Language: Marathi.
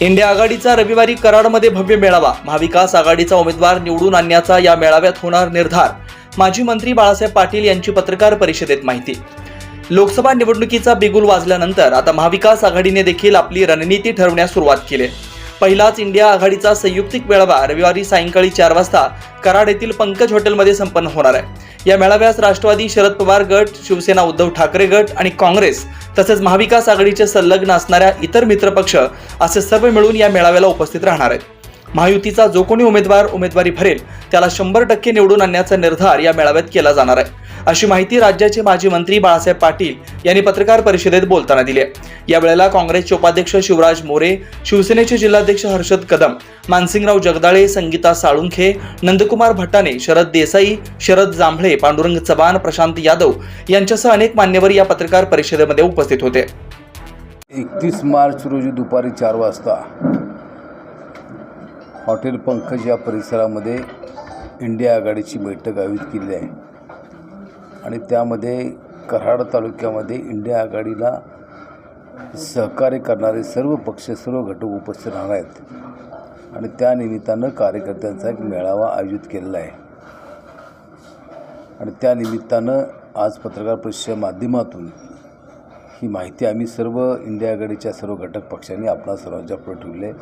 इंडिया आघाडीचा रविवारी कराडमध्ये भव्य मेळावा. महाविकास आघाडीचा उमेदवार निवडून आणण्याचा या मेळाव्यात होणार निर्धार. माजी मंत्री बाळासाहेब पाटील यांची पत्रकार परिषदेत माहिती. लोकसभा निवडणुकीचा बिगुल वाजल्यानंतर आता महाविकास आघाडीने देखील आपली रणनीती ठरवण्यास सुरुवात केली पहिलाच इंडिया आघाडीचा संयुक्तिक मेळावा रविवारी सायंकाळी चार वाजता कराड येथील पंकज हॉटेलमध्ये संपन्न होणार आहे. या मेळाव्यास राष्ट्रवादी शरद पवार गट शिवसेना उद्धव ठाकरे गट आणि काँग्रेस तसेच महाविकास आघाडीचे संलग्न असणाऱ्या इतर मित्रपक्ष असे सर्व मिळून या मेळाव्याला उपस्थित राहणार आहेत. महायुतीचा जो कोणी उमेदवार उमेदवारी भरेल त्याला शंभर टक्के निवडून आणण्याचा निर्धार या मेळाव्यात केला जाणार आहे. अशी माहिती राज्याचे माजी मंत्री बाळासाहेब पाटील यांनी पत्रकार परिषदेत बोलताना दिली आहे. यावेळेला काँग्रेसचे उपाध्यक्ष शिवराज मोरे शिवसेनेचे जिल्हाध्यक्ष हर्षद कदम मानसिंगराव जगदाळे संगीता साळुंखे नंदकुमार भट्टाने शरद देसाई शरद जांभळे पांडुरंग चव्हाण प्रशांत यादव यांच्यासह अनेक मान्यवर या पत्रकार परिषदेमध्ये उपस्थित होते. एकतीस मार्च रोजी दुपारी चार वाजता हॉटेल पंकज या परिसरामध्ये इंडिया आघाडीची बैठक आयोजित केली आहे. आणि त्यामध्ये कराड तालुक्यामध्ये इंडिया आघाडीला सहकार्य करणारे सर्व पक्ष सर्व घटक उपस्थित राहणार आहेत. आणि त्या निमित्तानं कार्यकर्त्यांचा एक मेळावा आयोजित केलेला आहे. आणि त्या निमित्तानं आज पत्रकार परिषदेच्या माध्यमातून ही माहिती आम्ही सर्व इंडिया आघाडीच्या सर्व घटक पक्षांनी आपणा सर्वांच्या पुढे ठेवली आहे.